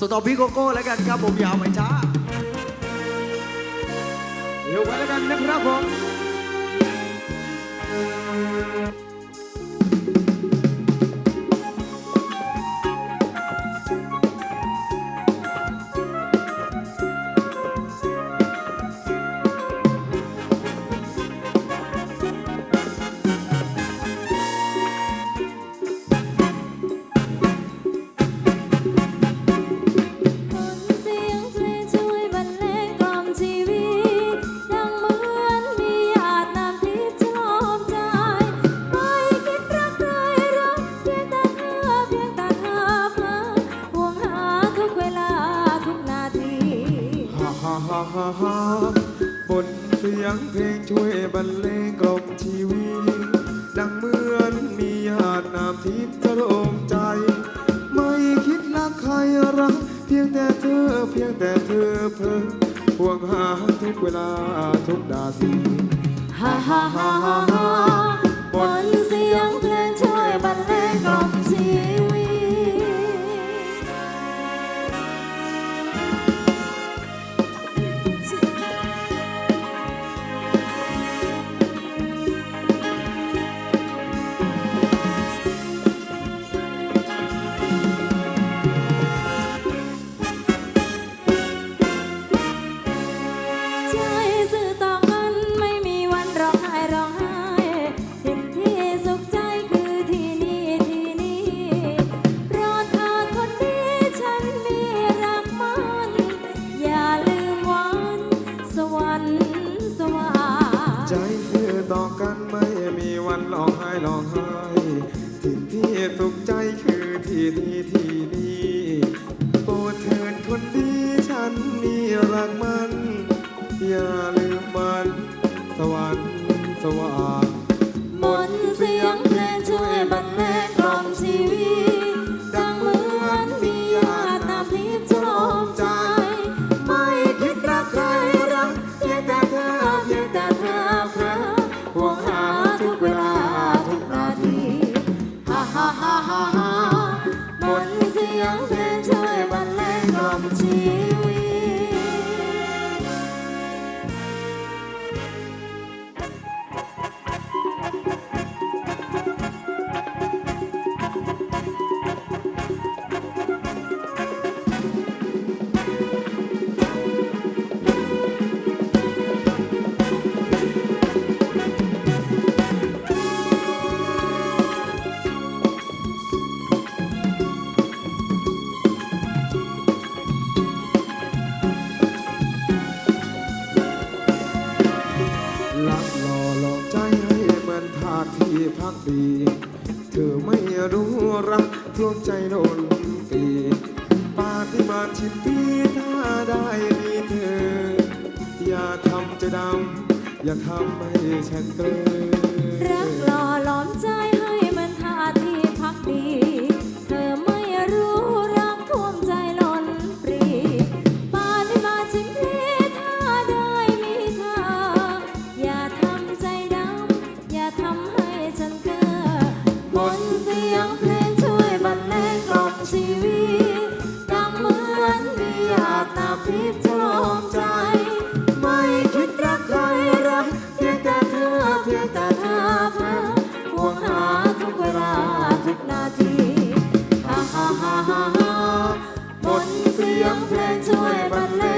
สตอพี่โกโก้แล้วกันครับผมยาวไม่ช้าเร็วไว้แล้วกันนะครับผม บนเสียงเพลงช่วยบรรเลงกล่อมชีวิตดังเหมือนมีหาดน้ำทิพย์จะโลมใจ ไม่คิดรักใครรัก เพียงแต่เธอเพียงแต่เธอเพลอห่วงหาทุกเวลาทุกนาทีฮ่าฮ่าฮ่า ต่อกันไม่มีวันร้องไห้ร้องไห้ที่ที่สุขใจคือที่นี่ที่นี่โปรดเถิดคนดีฉันมีรักมัน อย่าลืมมัน สวรรค์สวรรค์ มนต์เสียงเพลงช่วย กดีเธอไม่รู้รักท่วงใจโดนปีปาฏิมาชิปีถ้าได้มีเธอ อย่าทำใจดำ อย่าทำให้ฉันเกลอรักหล่อหลอมใจให้มันท่าที่พักดี งเหมือนมีหยาดน้ำทิพย์ชโลมใจ ไม่คิดรักใครรักเพียงแต่เธอเพียงแต่เธอเพลอห่วงหาทุกเวลาทุกนาทีฮ่าฮ่าฮ่าฮ่าฮ่าบนเสียงเพลงช่วยบรรเลง